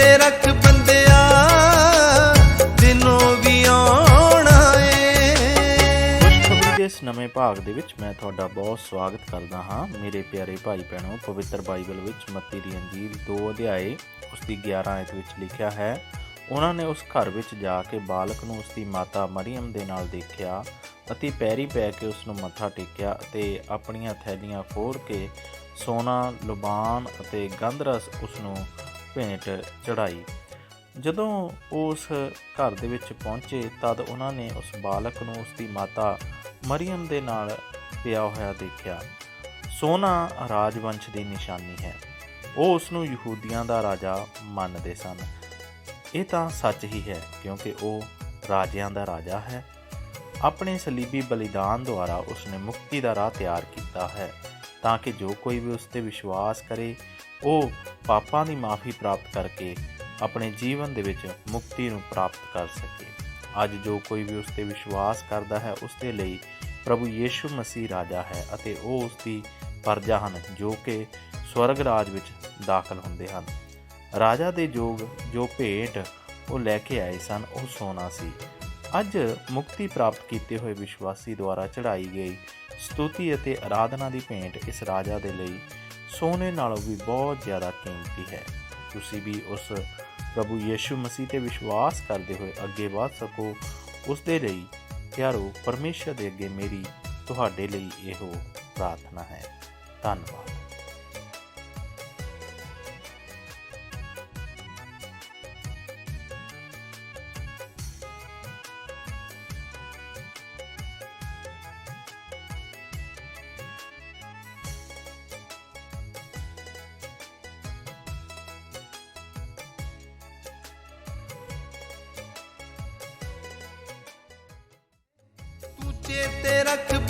ਤੇ ਰੱਖ ਬੰਦਿਆ, ਦਿਨੋਂ ਵੀ ਆਉਣਾ ਏ ਖੁਸ਼ਖਬਰੀ ਦੇ ਇਸ ਨਵੇਂ ਭਾਗ ਦੇ ਵਿੱਚ ਮੈਂ ਤੁਹਾਡਾ ਬਹੁਤ ਸਵਾਗਤ ਕਰਦਾ ਹਾਂ। ਮੇਰੇ ਪਿਆਰੇ ਭਾਈ ਭੈਣੋ, ਪਵਿੱਤਰ ਬਾਈਬਲ ਵਿੱਚ ਮੱਤੀ ਦੀ ਅੰਜੀਲ 2 ਅਧਿਆਏ ਉਸ ਦੀ 11 ਆਇਤ ਵਿੱਚ ਲਿਖਿਆ ਹੈ, ਉਹਨਾਂ ਨੇ ਉਸ ਘਰ ਵਿੱਚ ਜਾ ਕੇ ਬਾਲਕ ਨੂੰ ਉਸ ਦੀ ਮਾਤਾ ਮਰੀਮ ਦੇ ਨਾਲ ਦੇਖਿਆ ਅਤੇ ਪੈਰੀ ਪੈ ਕੇ ਉਸ ਨੂੰ ਮੱਥਾ ਟੇਕਿਆ ਅਤੇ ਆਪਣੀਆਂ ਥੈਲੀਆਂ ਫੋੜ ਕੇ ਸੋਨਾ, ਲੁਬਾਨ ਅਤੇ ਗੰਧਰਸ ਉਸ ਨੂੰ ਭੇਂਟ ਚੜਾਈ ਜਦੋਂ ਉਹ ਉਸ ਘਰ ਦੇ ਵਿੱਚ ਪਹੁੰਚੇ, ਤਦ ਉਹਨਾਂ ਨੇ ਉਸ ਬਾਲਕ ਨੂੰ ਉਸ ਦੀ ਮਾਤਾ ਮਰੀਮ ਦੇ ਨਾਲ ਪਿਆ ਹੋਇਆ ਦੇਖਿਆ। ਸੋਨਾ ਰਾਜਵੰਸ਼ ਦੀ ਨਿਸ਼ਾਨੀ ਹੈ। ਉਹ ਉਸ ਨੂੰ ਯਹੂਦੀਆਂ ਦਾ ਰਾਜਾ ਮੰਨਦੇ ਸਨ। ਇਹ ਤਾਂ ਸੱਚ ਹੀ ਹੈ, ਕਿਉਂਕਿ ਉਹ ਰਾਜਿਆਂ ਦਾ ਰਾਜਾ ਹੈ। ਆਪਣੇ ਸਲੀਬੀ ਬਲੀਦਾਨ ਦੁਆਰਾ ਉਸਨੇ ਮੁਕਤੀ ਦਾ ਰਾਹ ਤਿਆਰ ਕੀਤਾ ਹੈ, ਤਾਂ ਕਿ ਜੋ ਕੋਈ ਵੀ ਉਸ ਤੇ ਵਿਸ਼ਵਾਸ ਕਰੇ ਉਹ ਪਾਪਾਂ ਦੀ ਮਾਫੀ ਪ੍ਰਾਪਤ ਕਰਕੇ ਆਪਣੇ ਜੀਵਨ ਦੇ ਵਿੱਚ ਮੁਕਤੀ ਨੂੰ ਪ੍ਰਾਪਤ ਕਰ ਸਕੇ। ਅੱਜ ਜੋ ਕੋਈ ਵੀ ਉਸ ਤੇ ਵਿਸ਼ਵਾਸ ਕਰਦਾ ਹੈ ਉਸ ਦੇ ਲਈ ਪ੍ਰਭੂ ਯੀਸ਼ੂ ਮਸੀਹ ਰਾਜਾ ਹੈ ਅਤੇ ਉਹ ਉਸ ਦੀ ਪਰਜਾ ਹਨ, ਜੋ ਕਿ ਸਵਰਗ ਰਾਜ ਵਿੱਚ ਦਾਖਲ ਹੁੰਦੇ ਹਨ। ਰਾਜਾ ਦੇ ਜੋਗ, ਜੋ ਭੇਟ ਉਹ ਲੈ ਕੇ ਆਏ ਸਨ, ਉਹ ਸੋਨਾ ਸੀ। ਅੱਜ ਮੁਕਤੀ ਪ੍ਰਾਪਤ ਕੀਤੇ ਹੋਏ ਵਿਸ਼ਵਾਸੀ ਦੁਆਰਾ ਚੜਾਈ ਗਈ ਸਤੁਤੀ ਅਤੇ ਆਰਾਧਨਾ ਦੀ ਭੇਂਟ ਇਸ ਰਾਜਾ ਦੇ ਲਈ ਸੋਨੇ ਨਾਲੋਂ ਵੀ ਬਹੁਤ ਜ਼ਿਆਦਾ ਕੀਮਤੀ ਹੈ। ਤੁਸੀਂ ਵੀ ਉਸ ਪ੍ਰਭੂ ਯੀਸ਼ੂ ਮਸੀਹ ਤੇ ਵਿਸ਼ਵਾਸ ਕਰਦੇ ਹੋਏ ਅੱਗੇ ਵਧ ਸਕੋ। ਉਸ ਦੇ ਲਈ ਪਿਆਰੋ, ਪਰਮੇਸ਼ਰ ਦੇ ਅੱਗੇ ਮੇਰੀ, ਤੁਹਾਡੇ ਲਈ ਇਹੋ ਪ੍ਰਾਰਥਨਾ ਹੈ। ਧੰਨਵਾਦ। ਤੂੰ ਚੇਤੇ ਰੱਖ